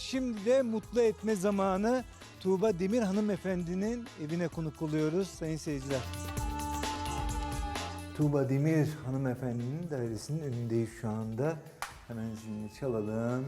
Şimdi de mutlu etme zamanı Tuğba Demir hanımefendinin evine konuk oluyoruz sayın seyirciler. Tuğba Demir hanımefendinin dairesinin önündeyiz şu anda. Hemen zilini çalalım.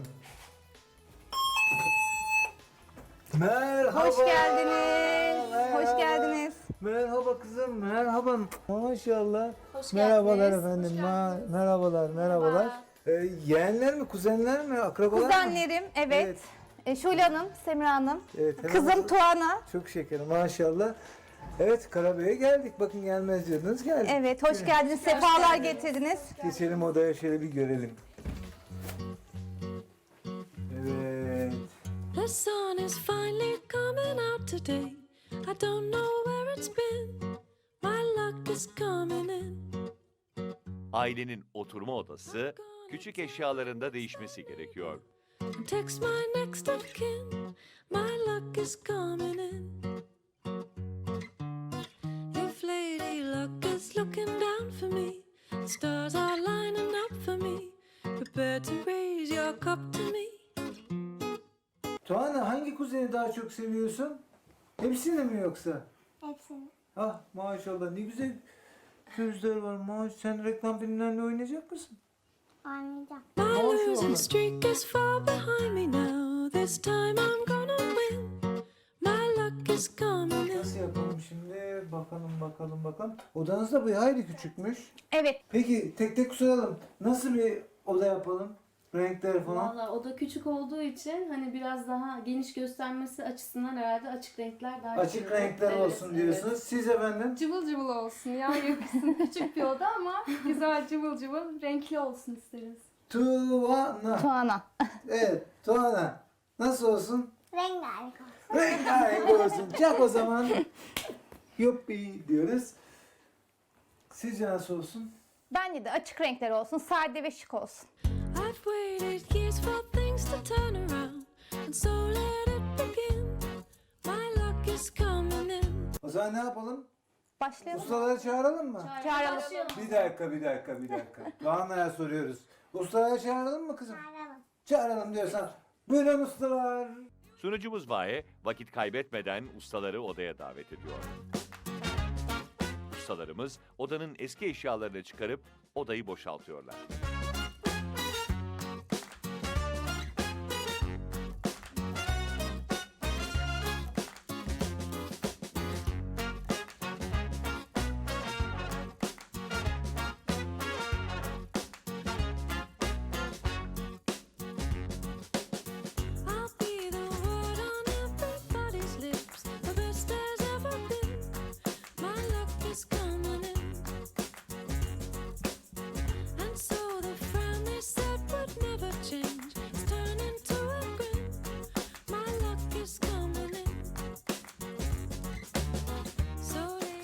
Merhaba. Hoş geldiniz. Merhaba. Hoş geldiniz. Merhaba kızım, merhaba. Maşallah. Hoş Merhabalar geldiniz. efendim. Hoş Ma- geldiniz. merhabalar, merhabalar. Merhaba. Ee, yeğenler mi, kuzenler mi, akrabalar mı? Kuzenlerim, evet. Evet. E, Şule Hanım, Semra Hanım. Evet, hemen- Kızım Tuana. Çok şeker maşallah. Evet Karabey'e geldik. Bakın gelmez diyordunuz geldik. Evet, hoş geldiniz. Sefalar getirdiniz. Geçelim odaya şöyle bir görelim. Evet. The sun is finally coming out today. I don't know where it's been. My luck is coming in. Ailenin oturma odası küçük eşyalarında değişmesi gerekiyor. Text my next of kin. My luck is coming in. If Lady Luck is looking down for me, stars are lining up for me. Prepare to raise your cup to me. Tuana hangi kuzeni daha çok seviyorsun? Hepsini mi yoksa? Hepsini. Ah maşallah ne güzel sözler var. Maş sen reklam filmlerinde oynayacak mısın? Oynayacağım. My losing streak is far behind me now. This time I'm gonna win. My luck is coming in. Nasıl yapalım şimdi? Bakalım bakalım bakalım. Odanız da bir hayli küçükmüş. Evet, Peki tek tek soralım. Nasıl bir oda yapalım? Renkler falan. Valla o da küçük olduğu için hani biraz daha geniş göstermesi açısından herhalde açık renkler daha Açık güzel. renkler Evet, olsun diyorsunuz. evet. Siz efendim? Cıvıl cıvıl olsun ya yakışsın küçük bir oda ama güzel cıvıl cıvıl renkli olsun isteriz. Tuana. Tuana. Evet, Tuana. Nasıl olsun? Rengarenk olsun. Rengarenk olsun. Çak o zaman. Yuppi diyoruz. Sizce nasıl olsun? Bence de açık renkler olsun, sade ve şık olsun. I've waited years for things to turn around, and so let it begin. My luck is coming in. O zaman ne yapalım? Başlayalım. Ustaları çağıralım mı? Çağıralım. Bir dakika, bir dakika, bir dakika. Tuana'ya soruyoruz. Ustaları çağıralım mı kızım? Aralım. Çağıralım diyorsan. Buyurun ustalar. Sunucumuz Vahe vakit kaybetmeden ustaları odaya davet ediyor. Ustalarımız odanın eski eşyalarını çıkarıp odayı boşaltıyorlar.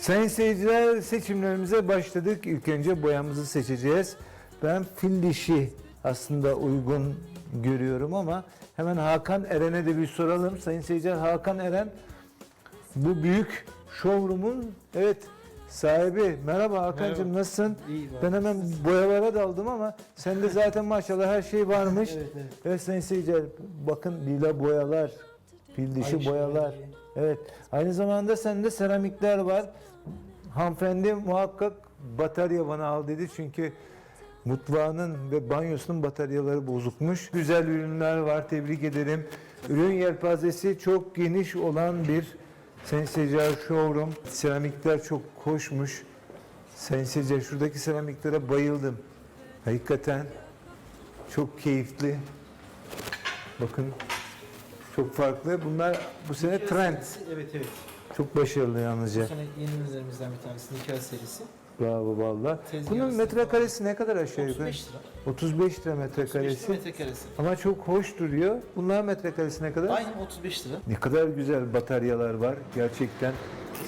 Sayın seyirciler seçimlerimize başladık. İlk önce boyamızı seçeceğiz. Ben fil dişi aslında uygun görüyorum ama hemen Hakan Eren'e de bir soralım. Sayın seyirciler Hakan Eren bu büyük showroom'un evet sahibi. Merhaba Hakan'cığım nasılsın? ben hemen boyalara daldım ama sende zaten maşallah her şey varmış. evet, evet. sayın seyirciler bakın lila boyalar, fil dişi boyalar. Evet. Aynı zamanda sende seramikler var. Hanımefendi muhakkak batarya bana al dedi çünkü mutfağının ve banyosunun bataryaları bozukmuş. Güzel ürünler var tebrik ederim. Ürün yelpazesi çok geniş olan bir Seyirciler showroom. Seramikler çok hoşmuş. Seyirciler şuradaki seramiklere bayıldım. Hakikaten çok keyifli. Bakın çok farklı. Bunlar bu sene trend. Evet evet. Çok başarılı yalnızca. Bu sene yeni ürünlerimizden bir tanesi Nikah serisi. Bravo valla. Bunun metrekaresi ne kadar aşağı yukarı? 35 lira. 35 lira 35 metrekaresi. lira metrekaresi. Ama çok hoş duruyor. Bunlar metrekaresi ne kadar? Aynı 35 lira. Ne kadar güzel bataryalar var. Gerçekten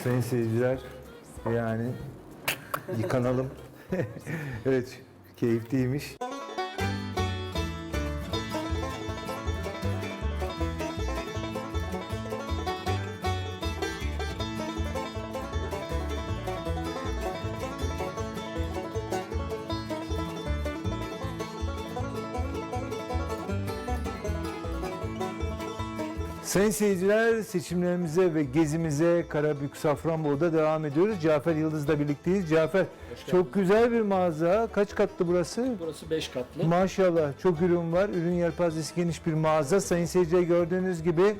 sayın seyirciler yani yıkanalım. evet keyifliymiş. Sayın seyirciler seçimlerimize ve gezimize Karabük Safranbolu'da devam ediyoruz. Cafer Yıldız'la birlikteyiz. Cafer çok güzel bir mağaza. Kaç katlı burası? Burası 5 katlı. Maşallah çok ürün var. Ürün yelpazesi geniş bir mağaza. Sayın seyirciler gördüğünüz gibi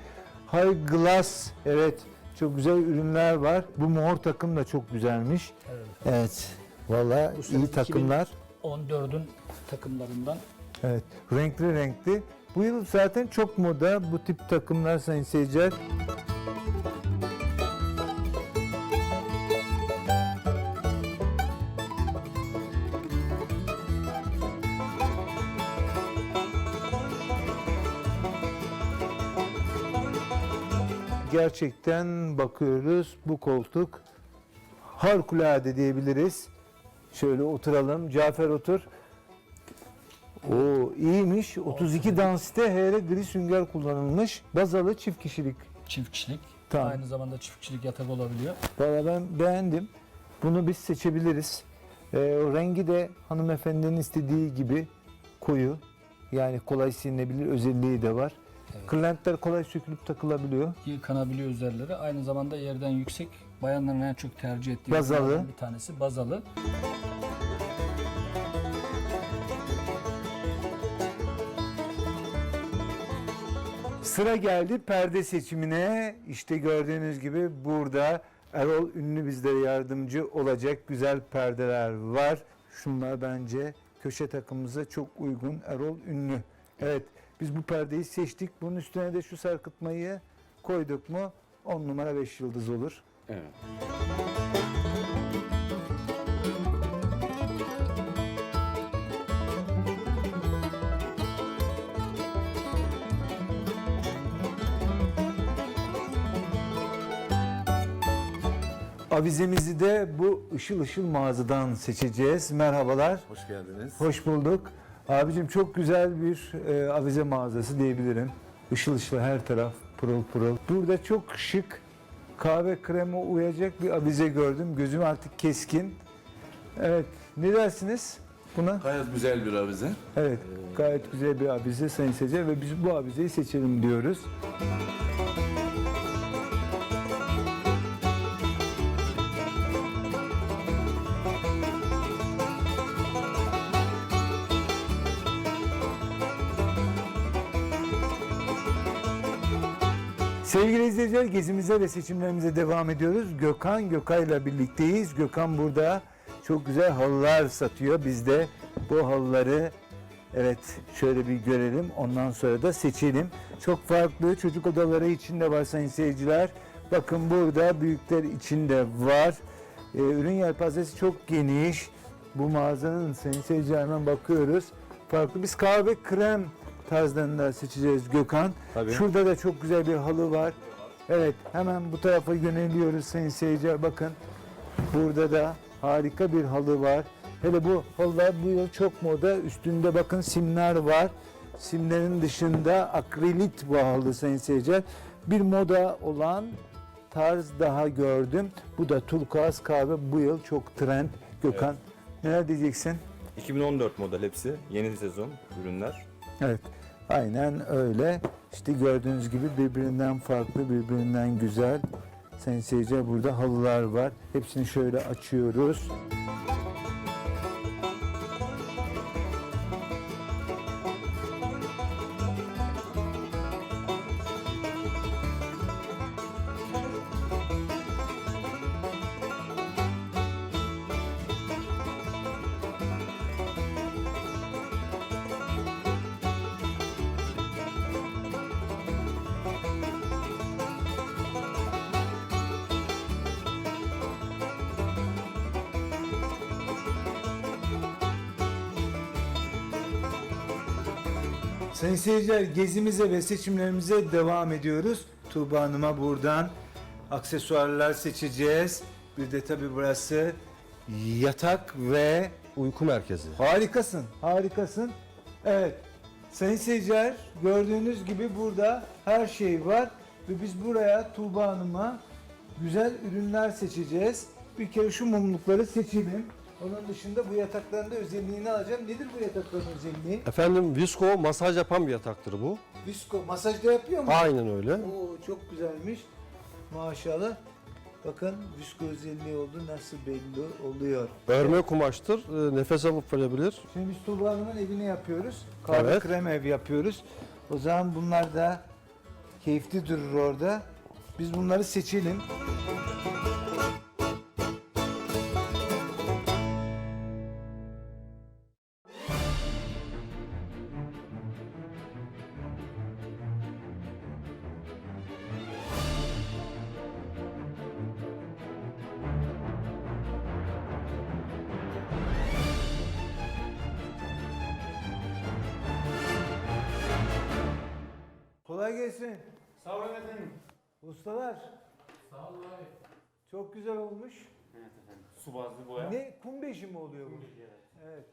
High Glass. Evet çok güzel ürünler var. Bu mor takım da çok güzelmiş. Evet. Evet. Valla iyi takımlar. 14'ün takımlarından Evet. Renkli renkli. Bu yıl zaten çok moda bu tip takımlar sayın seyirciler. Gerçekten bakıyoruz bu koltuk harikulade diyebiliriz. Şöyle oturalım. Cafer otur. İyiymiş. 32 dansite here gri sünger kullanılmış. Bazalı çift kişilik. çift kişilik. Tamam. Aynı zamanda çift kişilik yatak olabiliyor. Valla ben beğendim. Bunu biz seçebiliriz. Ee, o rengi de hanımefendinin istediği gibi koyu. Yani kolay silinebilir özelliği de var. Evet. Kırlentler kolay sökülüp takılabiliyor. Yıkanabiliyor üzerleri. Aynı zamanda yerden yüksek. Bayanların en çok tercih ettiği Bazalı. bir tanesi bazalı. Sıra geldi perde seçimine. İşte gördüğünüz gibi burada Erol Ünlü bizlere yardımcı olacak güzel perdeler var. Şunlar bence köşe takımımıza çok uygun. Erol Ünlü. Evet biz bu perdeyi seçtik. Bunun üstüne de şu sarkıtmayı koyduk mu 10 numara 5 yıldız olur. Avizemizi de bu ışıl ışıl mağazadan seçeceğiz. Merhabalar. Hoş geldiniz. Hoş bulduk. Abicim çok güzel bir e, avize mağazası diyebilirim. Işıl ışıl her taraf pırıl pırıl. Burada çok şık kahve krema uyacak bir avize gördüm. Gözüm artık keskin. Evet. Ne dersiniz buna? Gayet güzel bir avize. Evet. Gayet güzel bir avize sayın seyirciler ve biz bu avizeyi seçelim diyoruz. Sevgili izleyiciler gezimize ve seçimlerimize devam ediyoruz. Gökhan Gökay'la birlikteyiz. Gökhan burada çok güzel halılar satıyor. Biz de bu halıları evet şöyle bir görelim. Ondan sonra da seçelim. Çok farklı çocuk odaları içinde var sayın seyirciler. Bakın burada büyükler içinde var. Ee, ürün yelpazesi çok geniş. Bu mağazanın sayın seyirciler bakıyoruz. Farklı biz kahve krem tarzlarında seçeceğiz Gökhan. Tabii. Şurada da çok güzel bir halı var. Evet hemen bu tarafa yöneliyoruz sayın seyirciler. Bakın burada da harika bir halı var. Hele bu halılar bu yıl çok moda. Üstünde bakın simler var. Simlerin dışında akrilit bu halı sayın seyirciler. Bir moda olan tarz daha gördüm. Bu da turkuaz kahve bu yıl çok trend. Gökhan neler diyeceksin? 2014 model hepsi. Yeni sezon ürünler. Evet. Aynen öyle. İşte gördüğünüz gibi birbirinden farklı, birbirinden güzel. Sayın seyirciler burada halılar var. Hepsini şöyle açıyoruz. Sayın seyirciler gezimize ve seçimlerimize devam ediyoruz. Tuğba Hanım'a buradan aksesuarlar seçeceğiz. Bir de tabii burası yatak ve Uyku merkezi. harikasın, harikasın. Evet, sayın seyirciler gördüğünüz gibi burada her şey var. Ve biz buraya Tuğba Hanım'a güzel ürünler seçeceğiz. Bir kere şu mumlukları seçelim. Onun dışında bu yatakların da özelliğini alacağım. Nedir bu yatakların özelliği? Efendim visko masaj yapan bir yataktır bu. Visko masaj da yapıyor mu? Aynen öyle. Oo çok güzelmiş. Maşallah. Bakın visko özelliği oldu nasıl belli oluyor. Örme kumaştır. e, Nefes alıp verebilir. Şimdi biz Tuğba Hanım'ın evini yapıyoruz. Kahve Evet. krem ev yapıyoruz. O zaman bunlar da keyifli durur orada. Biz bunları seçelim. Kolay gelsin. Sağ olun efendim. Ustalar. Sağ olun abi. Çok güzel olmuş. Evet efendim. Su bazlı boya. Ne kum beşi mi oluyor bu? Evet.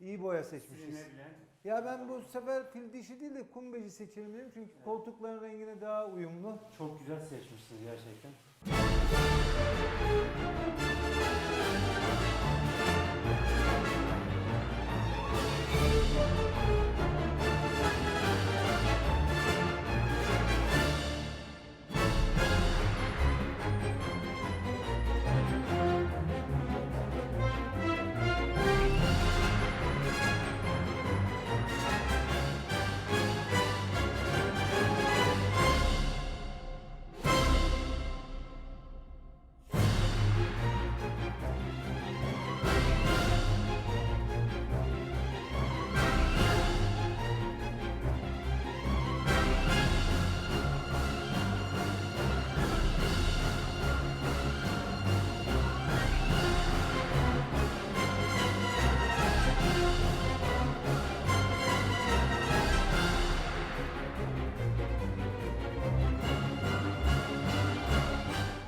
İyi boya seçmişiz. bilen. Ya ben bu sefer fil dişi değil de kum beşi seçelim dedim çünkü koltukların rengine daha uyumlu. Çok güzel seçmişsiniz gerçekten.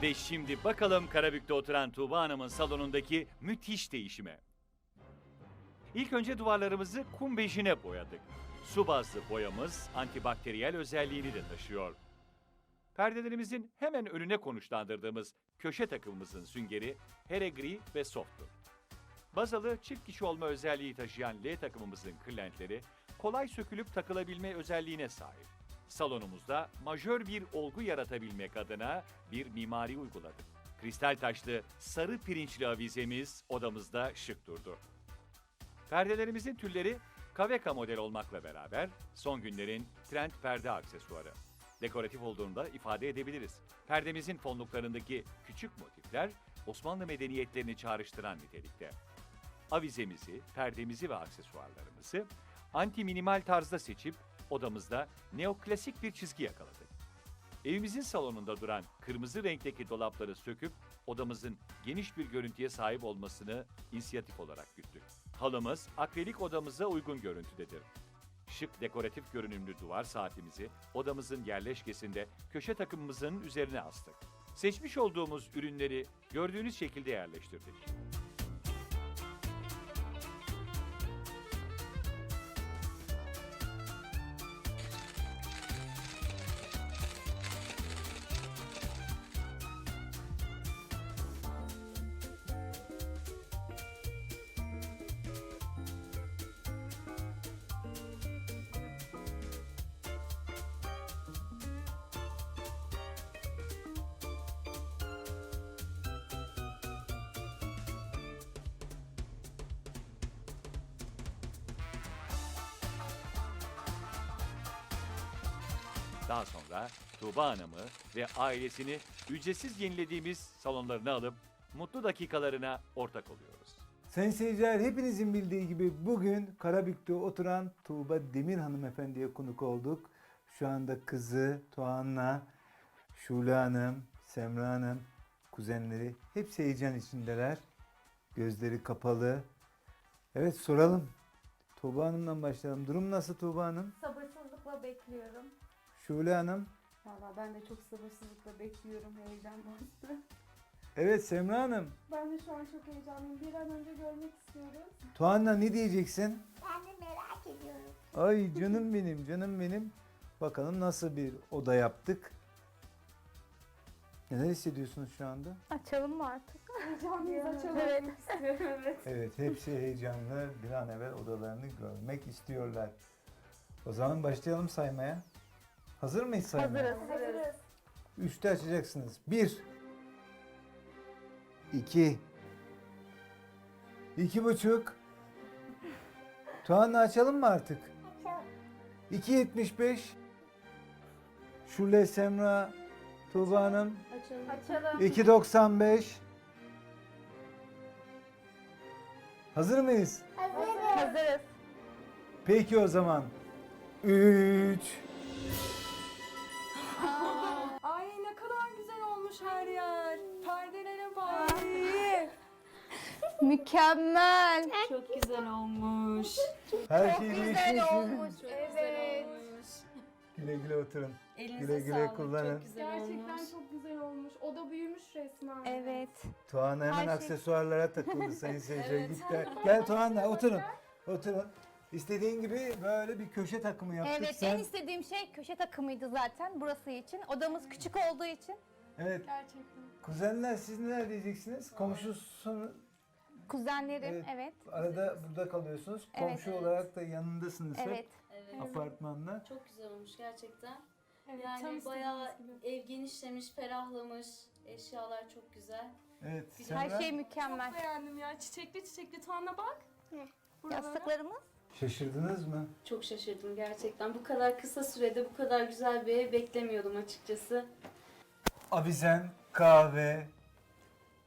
Ve şimdi bakalım Karabük'te oturan Tuğba Hanım'ın salonundaki müthiş değişime. İlk önce duvarlarımızı kum bejine boyadık. Su bazlı boyamız antibakteriyel özelliğini de taşıyor. Perdelerimizin hemen önüne konuşlandırdığımız köşe takımımızın süngeri here gri ve softtur. Bazalı çift kişi olma özelliği taşıyan L takımımızın kırlentleri kolay sökülüp takılabilme özelliğine sahip. Salonumuzda majör bir olgu yaratabilmek adına bir mimari uyguladık. Kristal taşlı sarı pirinçli avizemiz odamızda şık durdu. Perdelerimizin tülleri Kaveka model olmakla beraber son günlerin trend perde aksesuarı. Dekoratif olduğunu da ifade edebiliriz. Perdemizin fonluklarındaki küçük motifler Osmanlı medeniyetlerini çağrıştıran nitelikte. Avizemizi, perdemizi ve aksesuarlarımızı anti minimal tarzda seçip odamızda neoklasik bir çizgi yakaladık. Evimizin salonunda duran kırmızı renkteki dolapları söküp odamızın geniş bir görüntüye sahip olmasını inisiyatif olarak güttük. Halımız akrilik odamıza uygun görüntüdedir. Şık dekoratif görünümlü duvar saatimizi odamızın yerleşkesinde köşe takımımızın üzerine astık. Seçmiş olduğumuz ürünleri gördüğünüz şekilde yerleştirdik. Daha sonra Tuğba Hanım'ı ve ailesini ücretsiz yenilediğimiz salonlarına alıp mutlu dakikalarına ortak oluyoruz. Sayın seyirciler hepinizin bildiği gibi bugün Karabük'te oturan Tuğba Demir hanımefendiye konuk olduk. Şu anda kızı Tuğan'la Şule Hanım, Semra Hanım, kuzenleri hepsi heyecan içindeler. Gözleri kapalı. Evet soralım. Tuğba Hanım'dan başlayalım. Durum nasıl Tuğba Hanım? Sabırsızlıkla bekliyorum. Şule Hanım. Valla ben de çok sabırsızlıkla bekliyorum heyecan bastı. Evet Semra Hanım. Ben de şu an çok heyecanlıyım. Bir an önce görmek istiyoruz. Tuğan'la ne diyeceksin? Ben de merak ediyorum. Ay canım benim, canım benim. Bakalım nasıl bir oda yaptık. Neler hissediyorsunuz şu anda? Açalım mı artık? Heyecanlıyız açalım. Evet. evet. Evet, hepsi heyecanlı. Bir an evvel odalarını görmek istiyorlar. O zaman başlayalım saymaya. Hazır mıyız saymaya? Hazırız. Hazırız. Üçte açacaksınız. Bir. iki, iki buçuk. Tuğan'la açalım mı artık? Açalım. 2.75. Şule Semra Tuğba Hanım Açalım. Açalım. 2.95. Hazır mıyız? Hazırız. Hazırız. Peki o zaman. 3 Mükemmel. Çok güzel olmuş. Her Çok şey güzel değişmiş. olmuş. Evet. Güle güle oturun. Elinize Güle güle sağlık. kullanın. Çok güzel Gerçekten olmuş. çok güzel olmuş. O da büyümüş resmen. Evet. Tuğan hemen Her şey- aksesuarlara takıldı sayın seyirciler. Evet. Gitti. Gel Tuğan'la oturun. Oturun. İstediğin gibi böyle bir köşe takımı yaptık. Evet Sen, en istediğim şey köşe takımıydı zaten burası için. Odamız küçük olduğu için. evet. Gerçekten. Kuzenler siz neler diyeceksiniz? Komşusun Kuzenlerim Evet. evet. arada burada kalıyorsunuz. Evet. Komşu olarak da yanındasınız hep Evet. Evet. apartmanda. Çok güzel olmuş gerçekten. Evet, tam Yani bayağı gibi. ev genişlemiş, ferahlamış. Eşyalar çok güzel. Evet. Her Semra, şey mükemmel. Çok beğendim ya. Çiçekli çiçekli Tuana bak. Ne? Buralara. Yastıklarımız Şaşırdınız mı? Çok şaşırdım gerçekten. Bu kadar kısa sürede bu kadar güzel bir ev beklemiyordum açıkçası. Avizen, kahve,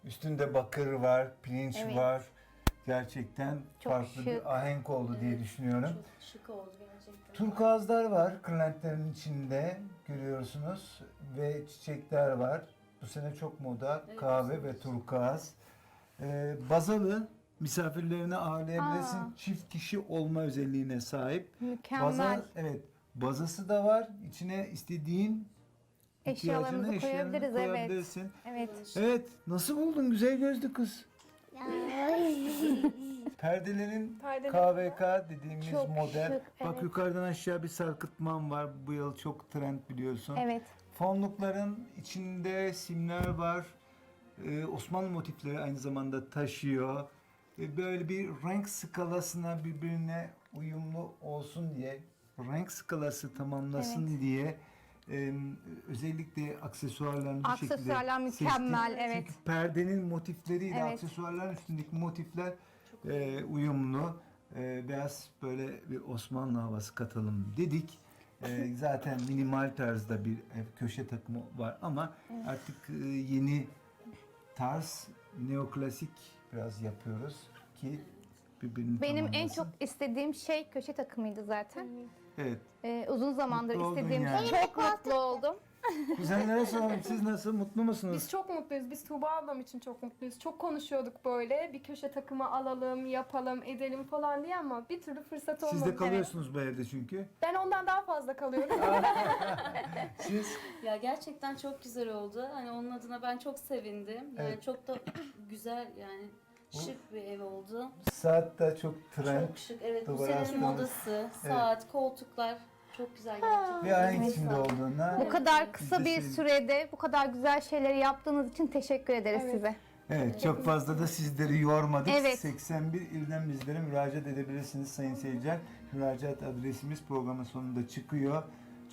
üstünde bakır var, pirinç Evet. var. Gerçekten Çok farklı şık. bir ahenk oldu diye düşünüyorum. Çok şık oldu gerçekten. Turkuazlar var kırlentlerin içinde görüyorsunuz ve çiçekler var. Bu sene çok moda Evet, kahve ve turkuaz. Ee, bazalı misafirlerini ağırlayabilirsin. Aa. Çift kişi olma özelliğine sahip. mükemmel. Baza, evet bazası da var. İçine istediğin Eşyalarımızı ihtiyacını, koyabiliriz, evet. koyabilirsin. Evet. Evet nasıl buldun güzel gözlü kız? Perdelerin Perdeler. KVK dediğimiz Çok model. şık, Bak evet. yukarıdan aşağı bir sarkıtmam var. Bu yıl çok trend biliyorsun. Evet. Fonlukların içinde simler var. Ee, Osmanlı motifleri aynı zamanda taşıyor. Ee, böyle bir renk skalasına birbirine uyumlu olsun diye, renk skalası tamamlasın Evet. diye e, özellikle aksesuarlarını bu şekilde Aksesuarlar mükemmel, evet. Çünkü perdenin motifleriyle Evet. aksesuarların üstündeki motifler e, uyumlu. E, biraz böyle bir Osmanlı havası katalım dedik. E, zaten minimal tarzda bir e, köşe takımı var ama artık e, yeni tarz neoklasik biraz yapıyoruz ki birbirini Benim en tamamlasın. çok istediğim şey köşe takımıydı zaten. Evet. Ee, uzun zamandır Mutlu oldun istediğim yani. çok mutlu oldum. Kuzenlere soralım siz nasıl mutlu musunuz? Biz çok mutluyuz. Biz Tuğba ablam için çok mutluyuz. Çok konuşuyorduk böyle. Bir köşe takımı alalım, yapalım, edelim falan diye ama bir türlü fırsat olmadı. Siz de kalıyorsunuz bu evde çünkü. Ben ondan daha fazla kalıyorum. Siz Ya gerçekten çok güzel oldu. Hani onun adına ben çok sevindim. Yani Evet. çok da güzel yani şık bir ev oldu. saat de çok trend. Çok şık. Evet bu senenin astığımız- modası, saat, koltuklar çok güzel gerçekten. Bir ahenk Eline içinde olduğuna. Bu kadar kısa bir sürede bu kadar güzel şeyleri yaptığınız için teşekkür ederiz Evet. size. Evet çok fazla da sizleri yormadık. Evet. 81 ilden bizlere müracaat edebilirsiniz sayın seyirciler. Müracaat adresimiz programın sonunda çıkıyor.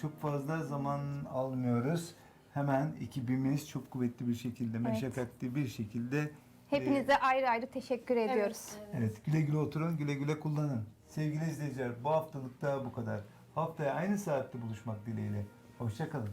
Çok fazla zaman almıyoruz. Hemen ekibimiz çok kuvvetli bir şekilde, meşakkatli bir şekilde Hepinize ayrı ayrı teşekkür ediyoruz. evet güle güle oturun, güle güle kullanın. Sevgili izleyiciler bu haftalık da bu kadar. Haftaya aynı saatte buluşmak dileğiyle. Hoşçakalın.